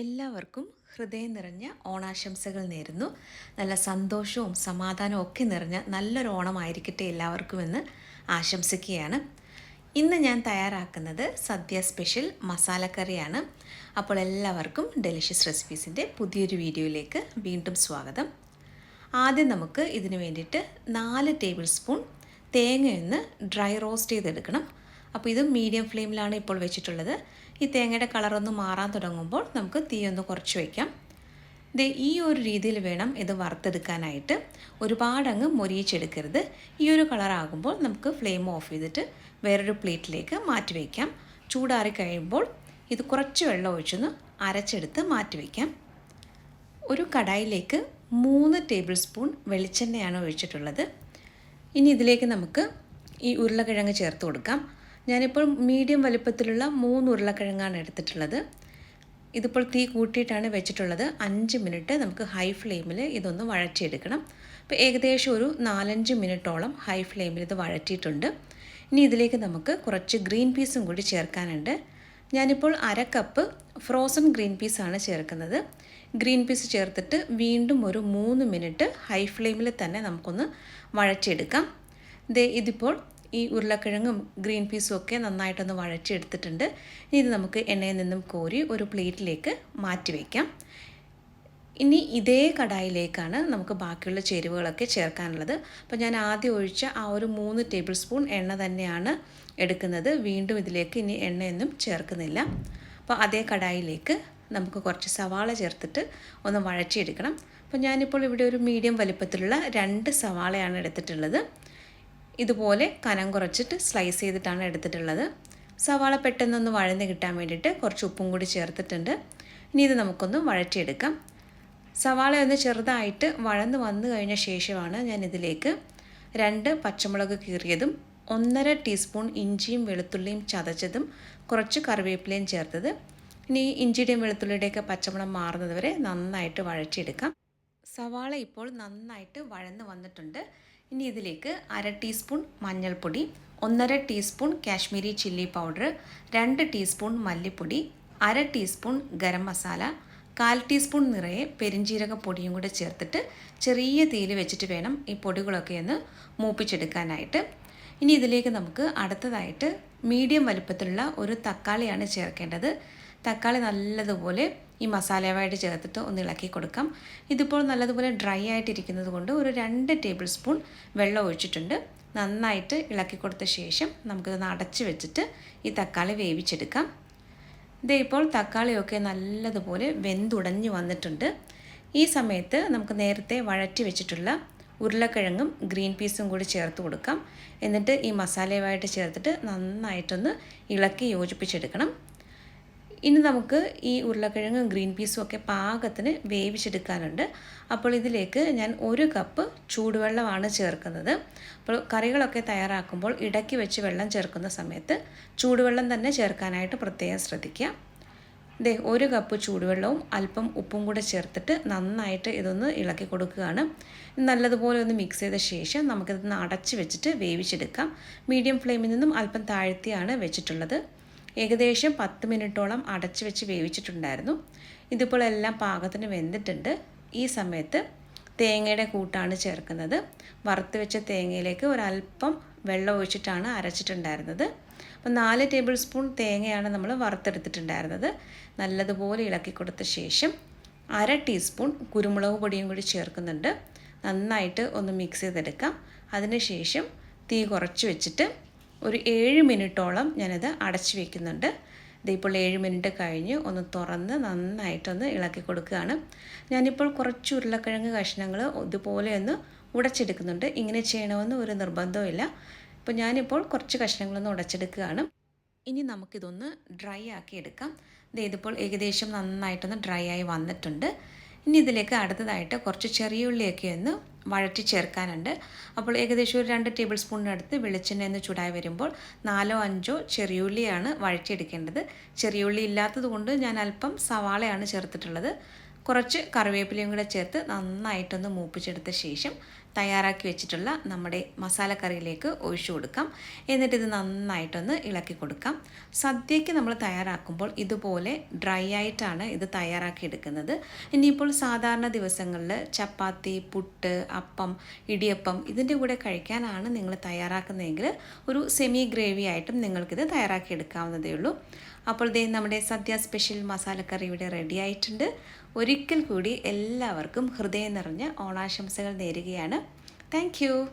എല്ലാവർക്കും ഹൃദയം നിറഞ്ഞ ഓണാശംസകൾ നേരുന്നു. നല്ല സന്തോഷവും സമാധാനവും ഒക്കെ നിറഞ്ഞ നല്ലൊരു ഓണമായിരിക്കട്ടെ എല്ലാവർക്കുമെന്ന് ആശംസിക്കുകയാണ്. ഇന്ന് ഞാൻ തയ്യാറാക്കുന്നത് സദ്യ സ്പെഷ്യൽ മസാലക്കറിയാണ്. അപ്പോൾ എല്ലാവർക്കും ഡെലിഷ്യസ് റെസിപ്പീസിന്റെ പുതിയൊരു വീഡിയോയിലേക്ക് വീണ്ടും സ്വാഗതം. ആദ്യം നമുക്ക് ഇതിന് വേണ്ടിയിട്ട് നാല് ടേബിൾ സ്പൂൺ തേങ്ങയൊന്ന് ഡ്രൈ റോസ്റ്റ് ചെയ്തെടുക്കണം. അപ്പോൾ ഇത് മീഡിയം ഫ്ലെയിമിലാണ് ഇപ്പോൾ വെച്ചിട്ടുള്ളത്. ഈ തേങ്ങയുടെ കളറൊന്ന് മാറാൻ തുടങ്ങുമ്പോൾ നമുക്ക് തീ ഒന്ന് കുറച്ച് വയ്ക്കാം ദേ ഈ ഒരു രീതിയിൽ വേണം ഇത് വറുത്തെടുക്കാനായിട്ട്. ഒരുപാട് അങ്ങ് മൊരിയിച്ചെടുക്കരുത്. ഈ ഒരു കളറാകുമ്പോൾ നമുക്ക് ഫ്ലെയിം ഓഫ് ചെയ്തിട്ട് വേറൊരു പ്ലേറ്റിലേക്ക് മാറ്റി വയ്ക്കാം ചൂടാറി കഴിയുമ്പോൾ ഇത് കുറച്ച് വെള്ളം ഒഴിച്ചൊന്ന് അരച്ചെടുത്ത് മാറ്റി വയ്ക്കാം ഒരു കടായിലേക്ക് മൂന്ന് ടേബിൾ സ്പൂൺ വെളിച്ചെണ്ണയാണ് ഒഴിച്ചിട്ടുള്ളത്. ഇനി ഇതിലേക്ക് നമുക്ക് ഈ ഉരുളക്കിഴങ്ങ് ചേർത്ത് കൊടുക്കാം. ഞാനിപ്പോൾ മീഡിയം വലിപ്പത്തിലുള്ള മൂന്ന് ഉരുളക്കിഴങ്ങാണ് എടുത്തിട്ടുള്ളത്. ഇതിപ്പോൾ തീ കൂട്ടിയിട്ടാണ് വെച്ചിട്ടുള്ളത്. അഞ്ച് മിനിറ്റ് നമുക്ക് ഹൈ ഫ്ലെയിമിൽ ഇതൊന്ന് വഴറ്റിയെടുക്കണം. അപ്പോൾ ഏകദേശം ഒരു നാലഞ്ച് മിനിറ്റോളം ഹൈ ഫ്ലെയിമിൽ ഇത് വഴറ്റിയിട്ടുണ്ട്. ഇനി ഇതിലേക്ക് നമുക്ക് കുറച്ച് ഗ്രീൻ പീസും കൂടി ചേർക്കാനുണ്ട്. ഞാനിപ്പോൾ അര കപ്പ് ഫ്രോസൺ ഗ്രീൻ പീസാണ് ചേർക്കുന്നത്. ഗ്രീൻ പീസ് ചേർത്തിട്ട് വീണ്ടും ഒരു മൂന്ന് മിനിറ്റ് ഹൈ ഫ്ലെയിമിൽ തന്നെ നമുക്കൊന്ന് വഴറ്റിയെടുക്കാം. ദേ ഇതിപ്പോൾ ഈ ഉരുളക്കിഴങ്ങും ഗ്രീൻ പീസും ഒക്കെ നന്നായിട്ടൊന്ന് വഴച്ചെടുത്തിട്ടുണ്ട് ഇനി ഇത് നമുക്ക് എണ്ണയിൽ നിന്നും കോരി ഒരു പ്ലേറ്റിലേക്ക് മാറ്റി വയ്ക്കാം ഇനി ഇതേ കടായിലേക്കാണ് നമുക്ക് ബാക്കിയുള്ള ചേരുവകളൊക്കെ ചേർക്കാനുള്ളത്. അപ്പോൾ ഞാൻ ആദ്യം ഒഴിച്ച ആ ഒരു മൂന്ന് ടേബിൾ സ്പൂൺ എണ്ണ തന്നെയാണ് എടുക്കുന്നത്. വീണ്ടും ഇതിലേക്ക് ഇനി എണ്ണയൊന്നും ചേർക്കുന്നില്ല. അപ്പോൾ അതേ കടായിലേക്ക് നമുക്ക് കുറച്ച് സവാള ചേർത്തിട്ട് ഒന്ന് വഴച്ചെടുക്കണം അപ്പോൾ ഞാനിപ്പോൾ ഇവിടെ ഒരു മീഡിയം വലിപ്പത്തിലുള്ള രണ്ട് സവാളയാണ് എടുത്തിട്ടുള്ളത്. ഇതുപോലെ കനം കുറച്ചിട്ട് സ്ലൈസ് ചെയ്തിട്ടാണ് എടുത്തിട്ടുള്ളത്. സവാള പെട്ടെന്നൊന്ന് വഴന്ന് കിട്ടാൻ വേണ്ടിയിട്ട് കുറച്ച് ഉപ്പും കൂടി ചേർത്തിട്ടുണ്ട്. ഇനി ഇത് നമുക്കൊന്ന് വഴറ്റിയെടുക്കാം. സവാള ഒന്ന് ചെറുതായിട്ട് വഴന്ന് വന്നു കഴിഞ്ഞ ശേഷമാണ് ഞാൻ ഇതിലേക്ക് രണ്ട് പച്ചമുളക് കീറിയതും ഒന്നര ടീസ്പൂൺ ഇഞ്ചിയും വെളുത്തുള്ളിയും ചതച്ചതും കുറച്ച് കറിവേപ്പിലയും ചേർത്തത്. ഇനി ഇഞ്ചിയുടെയും വെളുത്തുള്ളിയുടെയൊക്കെ പച്ചമുളക് മാറുന്നത് വരെ നന്നായിട്ട് വഴറ്റിയെടുക്കാം. സവാള ഇപ്പോൾ നന്നായിട്ട് വഴന്ന് വന്നിട്ടുണ്ട്. ഇനി ഇതിലേക്ക് അര ടീസ്പൂൺ മഞ്ഞൾപ്പൊടി ഒന്നര ടീസ്പൂൺ കാശ്മീരി ചില്ലി പൗഡർ രണ്ട് ടീസ്പൂൺ മല്ലിപ്പൊടി അര ടീസ്പൂൺ ഗരം മസാല കാൽ ടീസ്പൂൺ നിറയെ പെരിഞ്ജീരക പൊടിയും കൂടെ ചേർത്തിട്ട് ചെറിയ തീയിൽ വെച്ചിട്ട് വേണം ഈ പൊടികളൊക്കെ ഒന്ന് മൂപ്പിച്ചെടുക്കാനായിട്ട്. ഇനി ഇതിലേക്ക് നമുക്ക് അടുത്തതായിട്ട് മീഡിയം വലുപ്പത്തിലുള്ള ഒരു തക്കാളിയാണ് ചേർക്കേണ്ടത്. തക്കാളി നല്ലതുപോലെ ഈ മസാലയുമായിട്ട് ചേർത്തിട്ട് ഒന്ന് ഇളക്കി കൊടുക്കാം. ഇതിപ്പോൾ നല്ലതുപോലെ ഡ്രൈ ആയിട്ടിരിക്കുന്നത് കൊണ്ട് ഒരു രണ്ട് ടേബിൾ സ്പൂൺ വെള്ളം ഒഴിച്ചിട്ടുണ്ട്. നന്നായിട്ട് ഇളക്കി കൊടുത്ത ശേഷം നമുക്കിതൊന്ന് അടച്ച് വെച്ചിട്ട് ഈ തക്കാളി വേവിച്ചെടുക്കാം. ഇതേ ഇപ്പോൾ തക്കാളിയൊക്കെ നല്ലതുപോലെ വെന്തുടഞ്ഞു വന്നിട്ടുണ്ട്. ഈ സമയത്ത് നമുക്ക് നേരത്തെ വഴറ്റി വെച്ചിട്ടുള്ള ഉരുളക്കിഴങ്ങും ഗ്രീൻ പീസും കൂടി ചേർത്ത് കൊടുക്കാം. എന്നിട്ട് ഈ മസാലയുമായിട്ട് ചേർത്തിട്ട് നന്നായിട്ടൊന്ന് ഇളക്കി യോജിപ്പിച്ചെടുക്കണം. ഇനി നമുക്ക് ഈ ഉരുളക്കിഴങ്ങും ഗ്രീൻ പീസും ഒക്കെ പാകത്തിന് വേവിച്ചെടുക്കാനുണ്ട്. അപ്പോൾ ഇതിലേക്ക് ഞാൻ ഒരു കപ്പ് ചൂടുവെള്ളമാണ് ചേർക്കുന്നത്. അപ്പോൾ കറികളൊക്കെ തയ്യാറാക്കുമ്പോൾ ഇടയ്ക്ക് വെച്ച് വെള്ളം ചേർക്കുന്ന സമയത്ത് ചൂടുവെള്ളം തന്നെ ചേർക്കാനായിട്ട് പ്രത്യേകം ശ്രദ്ധിക്കുക. ദേ ഒരു കപ്പ് ചൂടുവെള്ളവും അല്പം ഉപ്പും കൂടെ ചേർത്തിട്ട് നന്നായിട്ട് ഇതൊന്ന് ഇളക്കി കൊടുക്കുകയാണ്. നല്ലതുപോലെ ഒന്ന് മിക്സ് ചെയ്ത ശേഷം നമുക്കിതൊന്ന് അടച്ച് വെച്ചിട്ട് വേവിച്ചെടുക്കാം. മീഡിയം ഫ്ലെയിമിൽ നിന്നും അല്പം താഴ്ത്തിയാണ് വെച്ചിട്ടുള്ളത്. ഏകദേശം പത്ത് മിനിറ്റോളം അടച്ച് വെച്ച് വേവിച്ചിട്ടുണ്ടായിരുന്നു. ഇതിപ്പോൾ എല്ലാം പാകത്തിന് വെന്തിട്ടുണ്ട്. ഈ സമയത്ത് തേങ്ങയുടെ കൂട്ടാണ് ചേർക്കുന്നത്. വറുത്ത് വെച്ച തേങ്ങയിലേക്ക് ഒരല്പം വെള്ളം ഒഴിച്ചിട്ടാണ് അരച്ചിട്ടുണ്ടായിരുന്നത്. അപ്പം നാല് ടേബിൾ സ്പൂൺ തേങ്ങയാണ് നമ്മൾ വറുത്തെടുത്തിട്ടുണ്ടായിരുന്നത്. നല്ലതുപോലെ ഇളക്കി കൊടുത്ത ശേഷം അര ടീസ്പൂൺ കുരുമുളക് പൊടിയും കൂടി ചേർക്കുന്നുണ്ട്. നന്നായിട്ട് ഒന്ന് മിക്സ് ചെയ്തെടുക്കാം. അതിനുശേഷം തീ കുറച്ച് വെച്ചിട്ട് ഒരു ഏഴ് മിനിറ്റോളം ഞാനിത് അടച്ചു വെക്കുന്നുണ്ട്. ഇതിപ്പോൾ ഏഴ് മിനിറ്റ് കഴിഞ്ഞ് ഒന്ന് തുറന്ന് നന്നായിട്ടൊന്ന് ഇളക്കി കൊടുക്കുകയാണ്. ഞാനിപ്പോൾ കുറച്ച് ഉരുളക്കിഴങ്ങ് കഷ്ണങ്ങൾ ഇതുപോലെ ഒന്ന് ഉടച്ചെടുക്കുന്നുണ്ട്. ഇങ്ങനെ ചെയ്യണമെന്ന് ഒരു നിർബന്ധമില്ല ഇപ്പോൾ ഞാനിപ്പോൾ കുറച്ച് കഷ്ണങ്ങളൊന്ന് ഉടച്ചെടുക്കുകയാണ്. ഇനി നമുക്കിതൊന്ന് ഡ്രൈ ആക്കി എടുക്കാം. ഇതിപ്പോൾ ഏകദേശം നന്നായിട്ടൊന്ന് ഡ്രൈ ആയി വന്നിട്ടുണ്ട്. ഇനി ഇതിലേക്ക് അടുത്തതായിട്ട് കുറച്ച് ചെറിയ ഉള്ളിയൊക്കെ ഒന്ന് വഴറ്റി ചേർക്കാനുണ്ട് അപ്പോൾ ഏകദേശം ഒരു രണ്ട് ടേബിൾ സ്പൂണിനടുത്ത് വെളിച്ചെണ്ണ എന്ന് ചൂടായി വരുമ്പോൾ നാലോ അഞ്ചോ ചെറിയുള്ളിയാണ് വഴറ്റിയെടുക്കേണ്ടത്. ചെറിയുള്ളി ഇല്ലാത്തത് കൊണ്ട് ഞാൻ അല്പം സവാളയാണ് ചേർത്തിട്ടുള്ളത്. കുറച്ച് കറിവേപ്പിലയും കൂടെ ചേർത്ത് നന്നായിട്ടൊന്ന് മൂപ്പിച്ചെടുത്ത ശേഷം തയ്യാറാക്കി വെച്ചിട്ടുള്ള നമ്മുടെ മസാലക്കറിയിലേക്ക് ഒഴിച്ചു കൊടുക്കാം. എന്നിട്ട് ഇത് നന്നായിട്ടൊന്ന് ഇളക്കി കൊടുക്കാം. സദ്യയ്ക്ക് നമ്മൾ തയ്യാറാക്കുമ്പോൾ ഇതുപോലെ ഡ്രൈ ആയിട്ടാണ് ഇത് തയ്യാറാക്കി എടുക്കുന്നത്. ഇനിയിപ്പോൾ സാധാരണ ദിവസങ്ങളിൽ ചപ്പാത്തി പുട്ട് അപ്പം ഇടിയപ്പം ഇതിന്റെ കൂടെ കഴിക്കാനാണ് നിങ്ങൾ തയ്യാറാക്കുന്നതെങ്കിൽ ഒരു സെമി ഗ്രേവി ആയിട്ടും നിങ്ങൾക്കിത് തയ്യാറാക്കി എടുക്കാവുന്നതേ ഉള്ളൂ. അപ്പോൾ ദേ നമ്മുടെ സദ്യ സ്പെഷ്യൽ മസാലക്കറി ഇവിടെ റെഡി ആയിട്ടുണ്ട്. ഒരിക്കൽ കൂടി എല്ലാവർക്കും ഹൃദയം നിറഞ്ഞ ഓണാശംസകൾ നേരുകയാണ്. Thank you.